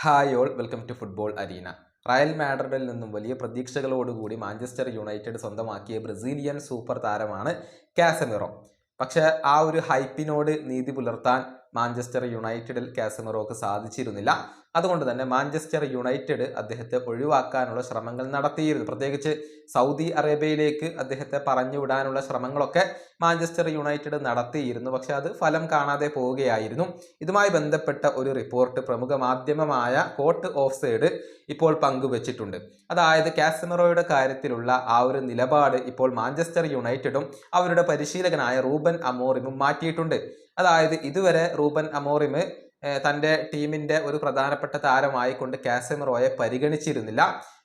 Hi all welcome to football arena. Real മാഡ്രിഡിൽ നിന്നും വലിയ പ്രതീക്ഷകളോടുകൂടി മാഞ്ചസ്റ്റർ യുണൈറ്റഡ് സ്വന്തമാക്കിയ ബ്രസീലിയൻ സൂപ്പർ താരമാണ് കാസമിറോ. പക്ഷേ ആ ഒരു ഹൈപ്പിനോട് നീതി പുലർത്താൻ മാഞ്ചസ്റ്റർ യുണൈറ്റഡിൽ കാസമിറോക്ക് സാധിച്ചിരുന്നില്ല. അതുകൊണ്ട് തന്നെ മാഞ്ചസ്റ്റർ യുണൈറ്റഡ് അദ്ദേഹത്തെ ഒഴിവാക്കാനുള്ള ശ്രമങ്ങൾ നടത്തിയിരുന്നു. പ്രത്യേകിച്ച് സൗദി അറേബ്യയിലേക്ക് അദ്ദേഹത്തെ പറഞ്ഞു വിടാനുള്ള ശ്രമങ്ങളൊക്കെ മാഞ്ചസ്റ്റർ യുണൈറ്റഡ് നടത്തിയിരുന്നു. പക്ഷെ അത് ഫലം കാണാതെ പോവുകയായിരുന്നു. ഇതുമായി ബന്ധപ്പെട്ട ഒരു റിപ്പോർട്ട് പ്രമുഖ മാധ്യമമായ കോട്ട് ഓഫ് സൈഡ് ഇപ്പോൾ പങ്കുവച്ചിട്ടുണ്ട്. അതായത് കാസമറോയുടെ കാര്യത്തിലുള്ള ആ ഒരു നിലപാട് ഇപ്പോൾ മാഞ്ചസ്റ്റർ യുണൈറ്റഡും അവരുടെ പരിശീലകനായ റൂബൻ അമോറിമും മാറ്റിയിട്ടുണ്ട്. അതായത് ഇതുവരെ റൂബൻ അമോറിമ് ഏഹ്, ടീമിന്റെ ഒരു പ്രധാനപ്പെട്ട താരമായിക്കൊണ്ട് കാസമിറോയെ പരിഗണിച്ചിരുന്നില്ല.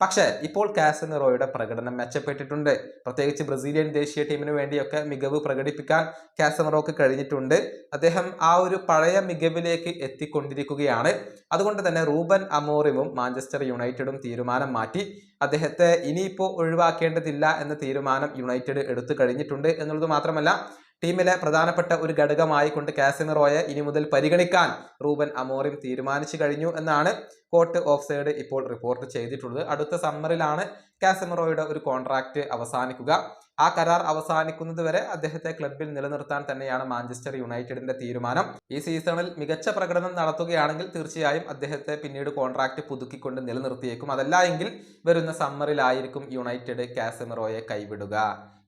പക്ഷേ ഇപ്പോൾ കാസമിറോയുടെ പ്രകടനം മെച്ചപ്പെട്ടിട്ടുണ്ട്. പ്രത്യേകിച്ച് ബ്രസീലിയൻ ദേശീയ ടീമിന് വേണ്ടിയൊക്കെ മികവ് പ്രകടിപ്പിക്കാൻ കാസമിറോക്ക് കഴിഞ്ഞിട്ടുണ്ട്. അദ്ദേഹം ആ ഒരു പഴയ മികവിലേക്ക് എത്തിക്കൊണ്ടിരിക്കുകയാണ്. അതുകൊണ്ട് തന്നെ റൂബൻ അമോറിമും മാഞ്ചസ്റ്റർ യുണൈറ്റഡും തീരുമാനം മാറ്റി. അദ്ദേഹത്തെ ഇനിയിപ്പോൾ ഒഴിവാക്കേണ്ടതില്ല എന്ന തീരുമാനം യുണൈറ്റഡ് എടുത്തു കഴിഞ്ഞിട്ടുണ്ട് എന്നുള്ളത് മാത്രമല്ല ടീമിലെ പ്രധാനപ്പെട്ട ഒരു ഘടകമായി കൊണ്ട് കാസമിറോയെ ഇനി മുതൽ പരിഗണിക്കാൻ റൂബൻ അമോറിം തീരുമാനിച്ചു കഴിഞ്ഞു എന്നാണ് കോർട്ട് ഓഫ് സൈഡ് ഇപ്പോൾ റിപ്പോർട്ട് ചെയ്തിട്ടുള്ളത്. അടുത്ത സമ്മറിലാണ് കാസിമിറോയുടെ ഒരു കോൺട്രാക്ട് അവസാനിക്കുക. ആ കരാർ അവസാനിക്കുന്നത് വരെ അദ്ദേഹത്തെ ക്ലബിൽ നിലനിർത്താൻ തന്നെയാണ് മാഞ്ചസ്റ്റർ യുണൈറ്റഡിന്റെ തീരുമാനം. ഈ സീസണിൽ മികച്ച പ്രകടനം നടത്തുകയാണെങ്കിൽ തീർച്ചയായും അദ്ദേഹത്തെ പിന്നീട് കോൺട്രാക്ട് പുതുക്കിക്കൊണ്ട് നിലനിർത്തിയേക്കും. അതല്ല വരുന്ന സമ്മറിലായിരിക്കും യുണൈറ്റഡ് കാസമിറോയെ കൈവിടുക.